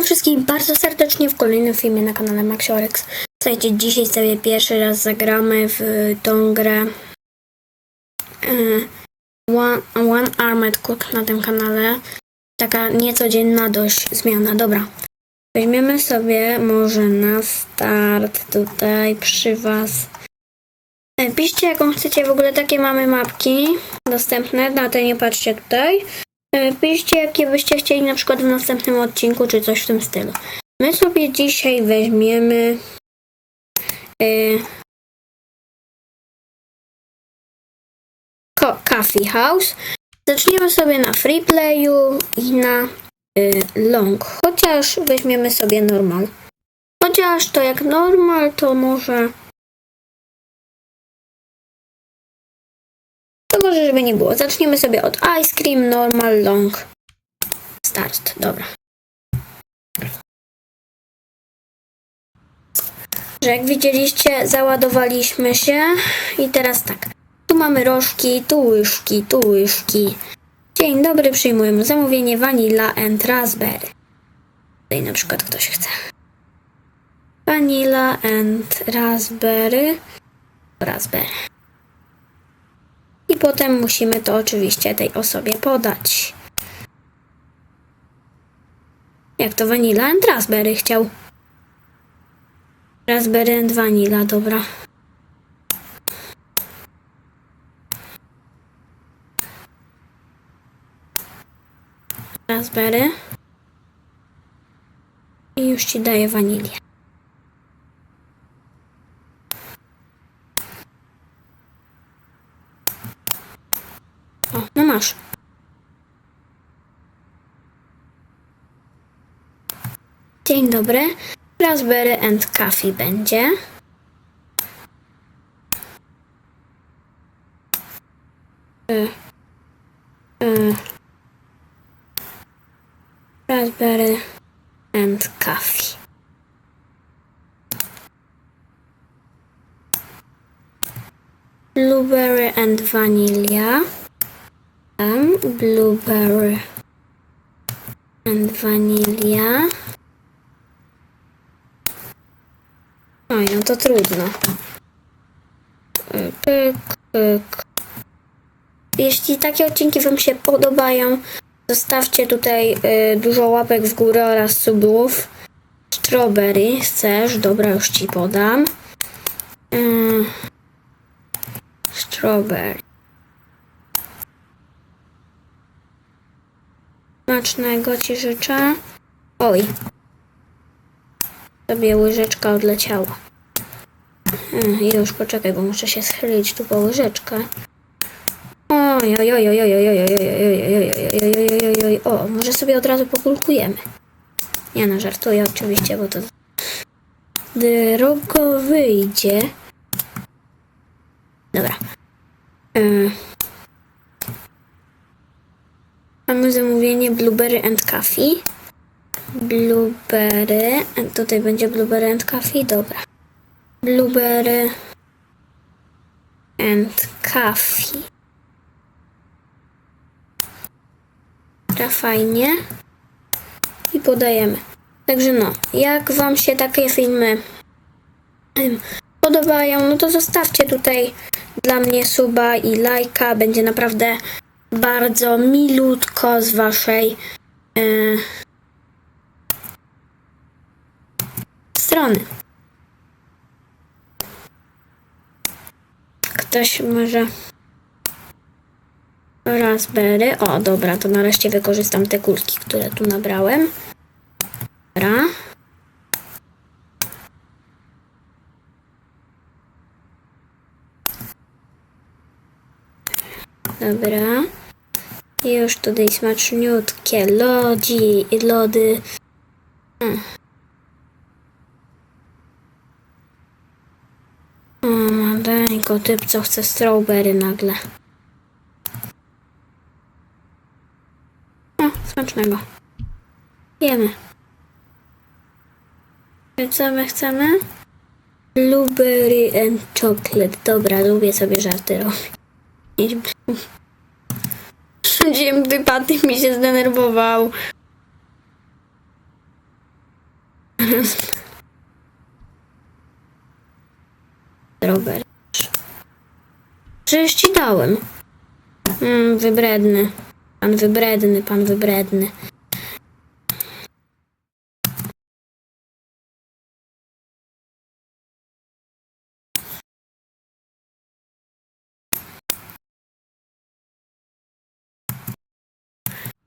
Witam wszystkich bardzo serdecznie w kolejnym filmie na kanale Maxiorex. Słuchajcie, dzisiaj sobie pierwszy raz zagramy w tą grę y, One, One Armed Cook na tym kanale. Taka niecodzienna dość zmiana. Dobra. Weźmiemy sobie może na start tutaj przy Was. E, Piszcie jaką chcecie, w ogóle takie mamy mapki dostępne, na te nie patrzcie tutaj. E, Piszcie, jakie byście chcieli na przykład w następnym odcinku, czy coś w tym stylu. My sobie dzisiaj weźmiemy ko- Coffee House. Zaczniemy sobie na free playu i na y, long. Chociaż weźmiemy sobie normal. Chociaż to jak normal, to może. To może, żeby nie było. Zaczniemy sobie od ice cream, normal, long. Start. Dobra. Że jak widzieliście, załadowaliśmy się i teraz tak. Tu mamy rożki, tu łyżki, tu łyżki. Dzień dobry, przyjmujemy zamówienie vanilla and raspberry. Tutaj na przykład ktoś chce. Vanilla and raspberry. Raspberry. I potem musimy to oczywiście tej osobie podać. Jak to vanilla and raspberry chciał? Raspberry and vanilla, dobra. Raspberry. I już ci daję wanilię. O, no masz. Dzień dobry. Raspberry and coffee będzie. Y, y, raspberry and coffee. Blueberry and vanilla. Um, blueberry and vanilla. Oj, no to trudno. Pyk, pyk. Jeśli takie odcinki Wam się podobają, zostawcie tutaj y, dużo łapek w górę oraz subów. Strawberry chcesz? Dobra, już Ci podam. Y, strawberry. Smacznego Ci życzę. Oj. Sobie łyżeczka odleciała. Mm, Już poczekaj, bo muszę się schylić tu po łyżeczkę. Oj, oj, oj, oj, oj, oj, oj, oj, oj, oj, oj. O, może sobie od razu pokulkujemy. Nie no, żartuję oczywiście, bo to drogo wyjdzie. Dobra. Y. Mamy zamówienie Blueberry and Coffee. Blueberry. Tutaj będzie Blueberry and Coffee, dobra. Blueberry and Coffee. Fajnie. I podajemy. Także no, jak Wam się takie filmy podobają, no to zostawcie tutaj dla mnie suba i lajka. Będzie naprawdę bardzo milutko z Waszej e, strony. Ktoś może. Raspberry. O, dobra, to nareszcie wykorzystam te kulki, które tu nabrałem. Dobra. Dobra. I już tutaj smaczniutkie lodzi lody. Mm. O, typ co chce strawberry nagle. O, smacznego. Jemy. Co my chcemy? Blueberry and chocolate. Dobra, lubię sobie żarty robić. Dzień, gdy Patty mi się zdenerwował. Robert. Przecież ci dałem. Mm, wybredny. Pan wybredny, pan wybredny.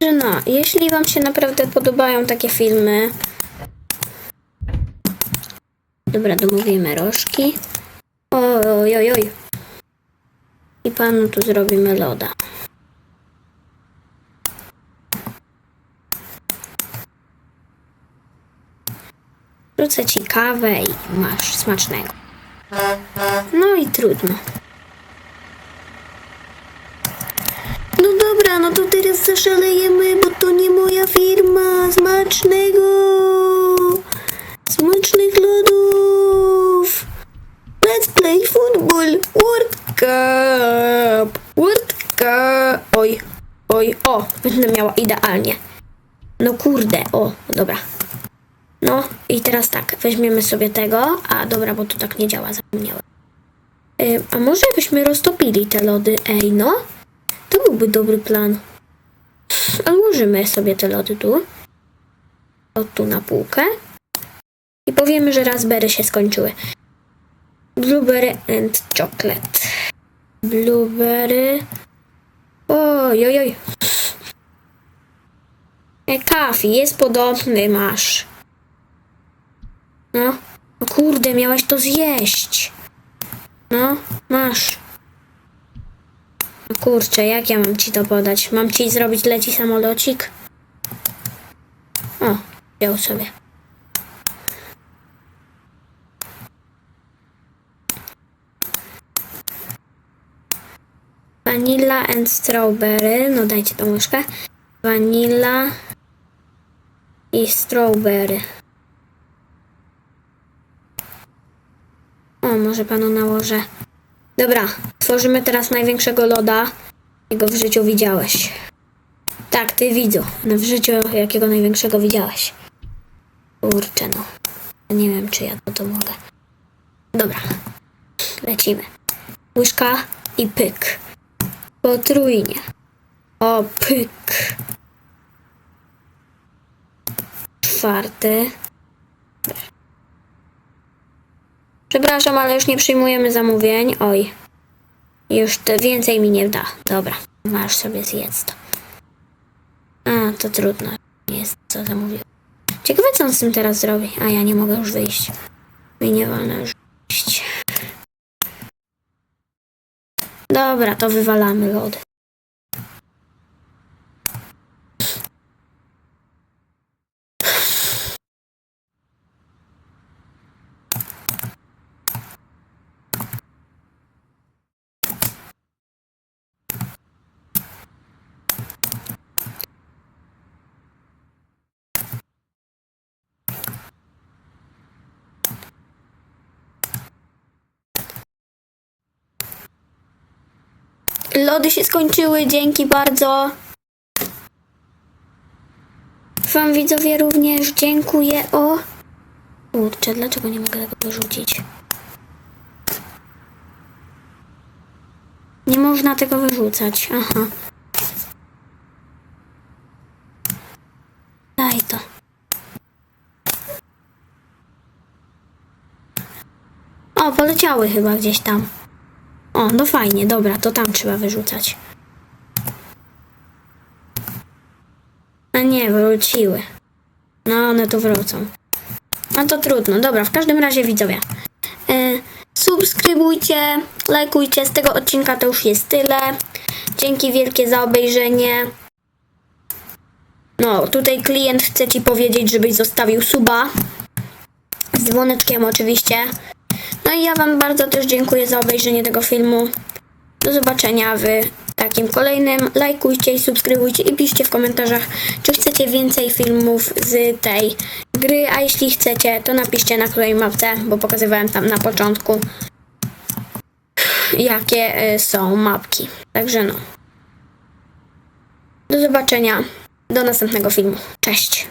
No, jeśli Wam się naprawdę podobają takie filmy. Dobra, domówimy rożki. Oj, oj, oj. I panu tu zrobimy loda. Rzucę ci kawę i masz smacznego. No i trudno. No dobra, no to teraz zaszalejemy, bo to nie moja firma. Smacznego! Smacznych lodów! Let's play football! World Cup! World Cup! Oj, oj, o, będę miała idealnie. No kurde, o, dobra. No i teraz tak, weźmiemy sobie tego. A dobra, bo to tak nie działa, zapomniałem. Y, a może byśmy roztopili te lody? Ej, no. To byłby dobry plan. Odłożymy sobie te lody tu. O, tu na półkę. I powiemy, że raspberry się skończyły. Blueberry and chocolate. Blueberry. Oj, oj, oj. E, Kafi, jest podobny, masz. No. O kurde, miałeś to zjeść. No, masz. No kurczę, jak ja mam ci to podać? Mam ci zrobić leci samolocik? O, wziął sobie. Vanilla and strawberry. No dajcie tą łyżkę. Vanilla i strawberry. O, może panu nałożę. Dobra, tworzymy teraz największego loda, jakiego w życiu widziałeś. Tak, ty widzu. No w życiu jakiego największego widziałeś. Kurczę, no. Nie wiem, czy ja to, to mogę. Dobra. Lecimy. Łyżka i pyk. Potrójnie. O, pyk. Czwarty. Przepraszam, ale już nie przyjmujemy zamówień. Oj. Już więcej mi nie da. Dobra, masz sobie zjedz to. A, to trudno. Nie jest co zamówił. Ciekawe co on z tym teraz zrobi. A ja nie mogę już wyjść. Mi nie wolno już wyjść. Dobra, to wywalamy lody. Lody się skończyły, dzięki bardzo. Wam widzowie również dziękuję. O! Kurczę, dlaczego nie mogę tego wyrzucić? Nie można tego wyrzucać. Aha. Daj to. O, poleciały chyba gdzieś tam. No fajnie, dobra, to tam trzeba wyrzucać. A nie, wróciły. No, one tu wrócą. No to trudno, dobra, w każdym razie widzowie. E, subskrybujcie, lajkujcie, z tego odcinka to już jest tyle. Dzięki wielkie za obejrzenie. No, tutaj klient chce ci powiedzieć, żebyś zostawił suba. Z dzwoneczkiem oczywiście. No i ja Wam bardzo też dziękuję za obejrzenie tego filmu. Do zobaczenia w takim kolejnym. Lajkujcie i subskrybujcie i piszcie w komentarzach, czy chcecie więcej filmów z tej gry, a jeśli chcecie, to napiszcie na której mapce, bo pokazywałem tam na początku, jakie y, są mapki. Także no. Do zobaczenia. Do następnego filmu. Cześć.